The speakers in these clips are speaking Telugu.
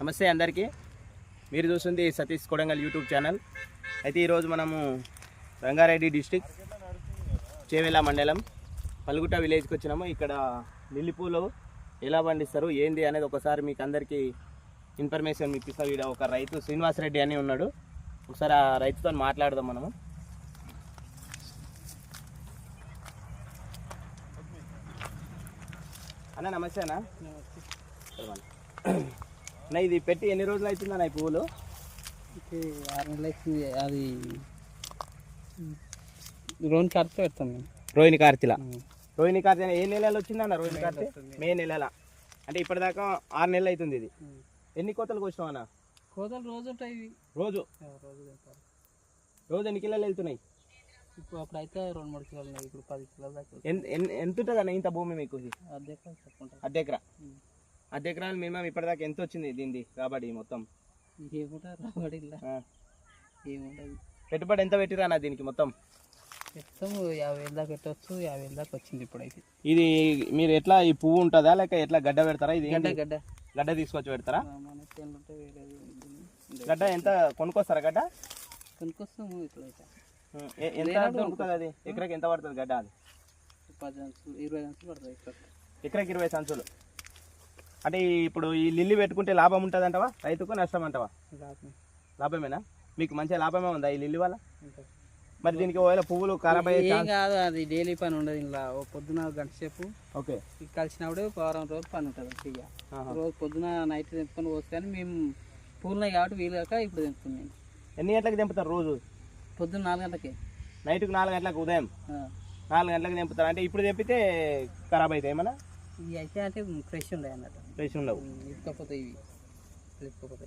నమస్తే అందరికీ. మీరు చూస్తుంది సతీష్ కొడంగల్ యూట్యూబ్ ఛానల్. అయితే ఈరోజు మనము రంగారెడ్డి డిస్టిక్ చేవెళ్ళ మండలం పలుగుట విలేజ్కి వచ్చినాము. ఇక్కడ లిల్లీ పూలు ఎలా పండిస్తారు ఏంది అనేది ఒకసారి మీకు అందరికీ ఇన్ఫర్మేషన్ మీకు ఇస్తా వీడ ఒక రైతు శ్రీనివాస్ రెడ్డి అని ఉన్నాడు. ఒకసారి ఆ రైతుతో మాట్లాడదాం మనము. అన్న నమస్తే అన్న. అన్న ఇది పెట్టి ఎన్ని రోజులు అవుతుందన్న ఈ పువ్వులు? ఆరు నెలలు అవుతుంది. అది లోన్ కార్డ్తో పెడతాం మేము రోహిణి కార్తీల. రోహిణి కార్తీ ఏ నెలలో వచ్చిందన్న రోహిణి కార్తీ మే నెలల. అంటే ఇప్పటిదాకా ఆరు నెలలు అవుతుంది ఇది. ఎన్ని కోతలు కోసినావు అన్న? కోతలు రోజు ఉంటాయి ఇవి. రోజు? రోజు రోజు ఎన్ని కిలోలు వెళ్తున్నాయి? ఇప్పుడు అప్పుడు అయితే రెండు మూడు కిలోలు ఉన్నాయి. ఇప్పుడు పది కిలోలు దాకా ఎంత ఉంటుంది అన్న ఇంత భూమి మీకు ఇది? అర్ధ ఎకరా అర్ధ ఎకరాలు మినిమం ఇప్పటిదాకా ఎంత వచ్చింది దీనిది? కాబట్టి మొత్తం? రాబడి. ఏముండదు. పెట్టుబడి ఎంత పెట్టిరా అన్న దీనికి మొత్తం? పెడతాము యాభై వేలు దాకా పెట్టవచ్చు యాభై వేలు దాకా వచ్చింది ఇప్పుడైతే. ఇది మీరు ఎట్లా ఈ పువ్వు ఉంటుందా లేక ఎట్లా గడ్డ పెడతారా? ఇది గడ్డ? గడ్డ. గడ్డ తీసుకొచ్చి పెడతారా? గడ్డ ఎంత కొనుక్కొస్తారా గడ్డ? కొనుక్కొస్తాము ఇప్పుడైతే. ఎంత దొరుకుతుంది అది? ఎకరాకి ఎంత పడుతుంది గడ్డ అది? పది అంచులు ఇరవై అంచులు ఇక్కడ ఎకరాకి ఇరవై సంచులు. అంటే ఇప్పుడు ఈ లిల్లీ పెట్టుకుంటే లాభం ఉంటుంది అంటవా రైతుకు నష్టం అంటవా? లాభం లాభమేనా? మీకు మంచి లాభమే ఉందా ఈ లిల్లీ వల్ల? మరి దీనికి ఒకవేళ పువ్వులు ఖరాబ్ అయ్యే కాదు అది డైలీ పని ఉండదు ఇలా ఓ పొద్దున గంట సేపు ఓకే. కలిసినప్పుడే వారం రోజులు పని ఉంటుంది ఫ్రీగా. రోజు పొద్దున నైట్ తెంపుకొని పోవచ్చు కానీ మేము పూలున్నాయి కాబట్టి వీలు కాక ఇప్పుడు తెంపుతున్నాం మేము. ఎన్ని గంటలకు తెంపుతారు రోజు? పొద్దున్న నాలుగు గంటలకి. నైట్కి నాలుగు గంటలకు ఉదయం. నాలుగు గంటలకు తెంపుతారు. అంటే ఇప్పుడు తెంపితే ఖరాబ్ అవుతాయి ఏమన్నా? ఇవి అయితే అంటే ఫ్రెష్ ఉన్నాయి అన్నట్టు. ఫ్రెష్ ఉండవు. ఇప్పకపోతే ఇవి. ఇప్పకపోతే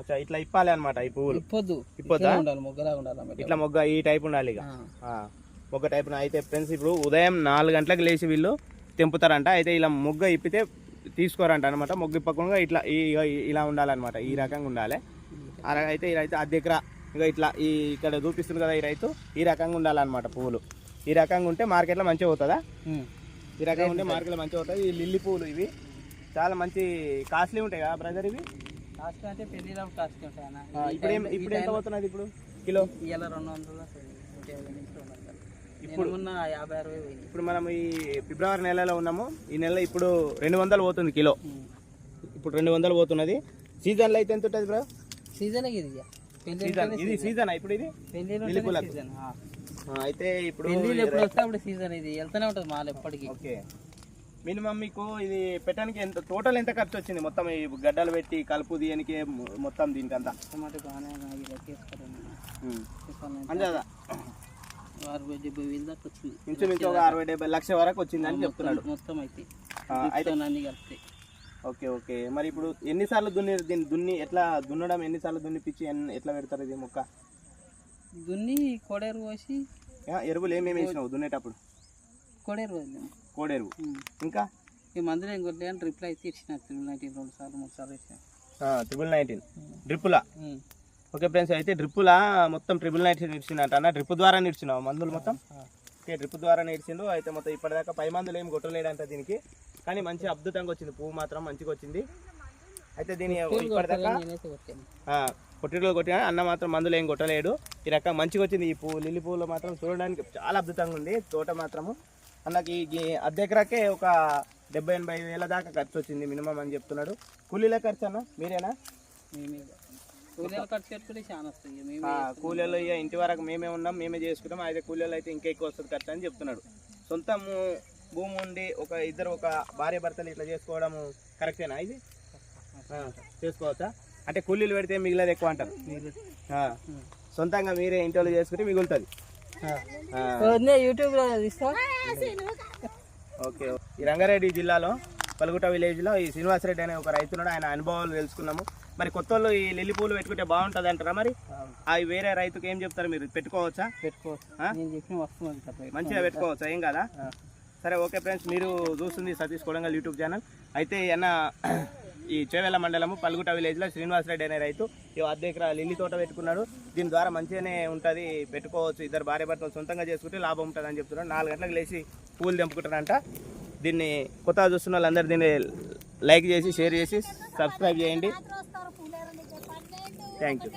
అచ్చా ఇట్లా ఇప్పాలి అనమాట ఈ పువ్వులు. ఇప్పొద్దు. ఇప్పొద్దా? ఉండాలి మొగ్గలా ఉండాలి. ఇట్లా మొగ్గ ఈ టైప్ ఉండాలి ఇక. మొగ్గ టైప్ అయితే ఫ్రెండ్స్ ఇప్పుడు ఉదయం నాలుగు గంటలకు లేచి వీళ్ళు తెంపుతారంట. అయితే ఇలా మొగ్గ ఇప్పితే తీసుకోరంట అనమాట మొగ్గ ఇప్పకుండా ఇట్లా ఇలా ఉండాలన్నమాట. ఈ రకంగా ఉండాలి. అయితే ఈ రైతు అర్ధ ఎకరా ఇక ఇట్లా ఈ ఇక్కడ చూపిస్తుంది కదా ఈ రైతు. ఈ రకంగా ఉండాలన్నమాట పువ్వులు. ఈ రకంగా ఉంటే మార్కెట్లో మంచిగా అవుతుందా. ఈ రకంగా ఉంటే మార్కెట్లో మంచిగా అవుతుంది ఈ లిల్లీ పువ్వులు ఇవి. చాలా మంచి కాస్ట్లీ ఉంటాయి కదా బ్రదర్ ఇవి? కాస్ట్ అంటే కాస్ట్ ఉంటాయి అన్న. ఇప్పుడు ఇప్పుడు ఎంత పోతున్నది ఇప్పుడు? కిలో? ఇవాళ రెండు వందలు ఇప్పుడు- యాభై అరవై ఇప్పుడు మనం ఈ ఫిబ్రవరి నెలలో ఉన్నాము. ఈ నెల ఇప్పుడు రెండు వందలు పోతుంది కిలో. ఇప్పుడు రెండు వందలు పోతున్నది. సీజన్లో అయితే ఎంత ఉంటుంది బ్రో సీజన్ ఇది సీజన్ ఇది సీజన్ ఇప్పుడు ఇది? పెళ్ళి అయితే ఇప్పుడు ఎప్పుడు వస్తే అప్పుడు సీజన్ ఇది. వెళ్తూనే ఉంటుంది మాల్ ఎప్పటికీ. ఓకే. మినిమం మీకు ఇది పెట్టడానికి ఎంత టోటల్ ఎంత ఖర్చు వచ్చింది? మొత్తం ఈ గడ్డలు పెట్టి కలుపు తీయనికి మొ- మొత్తం దీనికంతా? చెప్పాలి అంతేదా అరవై డెబ్బై వేలు దాకా వచ్చింది. ఇంచుమించు ఒక అరవై డెబ్బై లక్ష వరకు వచ్చింది అని చెప్తున్నాడు. మొత్తం అయితే. అన్ని కలిపితే ఓకే ఓకే. మరి ఇప్పుడు ఎన్నిసార్లు దున్ని దీన్ని దున్ని ఎట్లా దున్నడం? ఎన్నిసార్లు దున్నిపించి ఎట్లా పెడతారు ఇది మొక్క? దున్ని కోడేరు పోసి ఎరువులు ఏమేమి వేసినావు దున్నేటప్పుడు? కోడేరు కోడెరువు ఉమ్. ఇంకా? ఈ మందులు ఏం కొట్టలే అని రిప్లై అయితే ఇచ్చిన త్రిబుల్ నైన్టీన్ రెండు సార్లు మూడు సార్లు ఇచ్చిన ట్రిపుల్ నైన్టీన్. డ్రిప్పులా. ఓకే ఫ్రెండ్స్ అయితే డ్రిప్పులా మొత్తం ట్రిపుల్ నైన్టీన్ ఇచ్చిందంట అన్న డ్రిప్ ద్వారా నిడిచినావు మందులు మొత్తం. ఓకే డ్రిప్ ద్వారా నేర్చిండు అయితే మొత్తం ఇప్పటిదాకా పై మందులు ఏం కొట్టలేడంట దీనికి. కానీ మంచి అద్భుతంగా వచ్చింది. పువ్వు మాత్రం మంచిగా వచ్చింది. అయితే దీని ఇప్పటిదాకా కొట్టిలో కొట్టిన అన్న మాత్రం మందులు ఏం కొట్టలేడు. ఈ రకం మంచిగా వచ్చింది ఈ పువ్వు. లిల్లీ పువ్వులు మాత్రం చూడడానికి చాలా అద్భుతంగా ఉంది. తోట మాత్రము. అన్నకి ఈ అర్ధ ఎకరాకే ఒక డెబ్బై ఎనభై వేల దాకా ఖర్చు వచ్చింది మినిమం అని చెప్తున్నాడు. కూలీల ఖర్చు అన్న మీరేనా? కూలీలు ఇక ఇంటి వరకు మేమే ఉన్నాం మేమే చేసుకుంటాం. అయితే కూలీలు అయితే ఇంకా ఎక్కువ వస్తుంది ఖర్చు అని చెప్తున్నాడు. సొంతం భూమి ఉండి ఒక ఇద్దరు ఒక భార్య భర్తలు ఇట్లా చేసుకోవడం కరెక్టేనా ఇది? చేసుకోవచ్చా? అంటే కూలీలు పెడితే మిగిలేదు ఎక్కువ అంటారు. సొంతంగా మీరే ఇంటి వాళ్ళు చేసుకుంటే మిగులుతుంది. తీస్తా. ఓకే. ఈ రంగారెడ్డి జిల్లాలో పలుగుట విలేజ్లో ఈ శ్రీనివాసరెడ్డి అనే ఒక రైతున్నాడు ఆయన అనుభవాలు తెలుసుకున్నాము. మరి కొత్త వాళ్ళు ఈ లిల్లీ పూలు పెట్టుకుంటే బాగుంటుంది అంటారా మరి? అవి వేరే రైతుకి ఏం చెప్తారు మీరు? పెట్టుకోవచ్చా? పెట్టుకోవచ్చు. మంచిగా పెట్టుకోవచ్చా? ఏం కదా? సరే ఓకే ఫ్రెండ్స్ మీరు చూస్తుంది సతీష్ కొడంగల్ యూట్యూబ్ ఛానల్. అయితే అన్న ఈ చేవెళ్ళ మండలము పల్గుట విలేజ్లో శ్రీనివాస్ రెడ్డి అనే రైతు ఈ అర్ధ ఎకరా లిల్లీ తోట పెట్టుకున్నాడు. దీని ద్వారా మంచిగానే ఉంటుంది పెట్టుకోవచ్చు. ఇద్దరు భార్య భర్తలు సొంతంగా చేసుకుంటే లాభం ఉంటుంది అని చెప్తున్నాడు నాలుగు గంటలకు లేచి పూలు తెంపుకుంటారంట. దీన్ని కొత్తగా చూస్తున్న వాళ్ళందరూ దీన్ని లైక్ చేసి షేర్ చేసి సబ్స్క్రైబ్ చేయండి. Thank you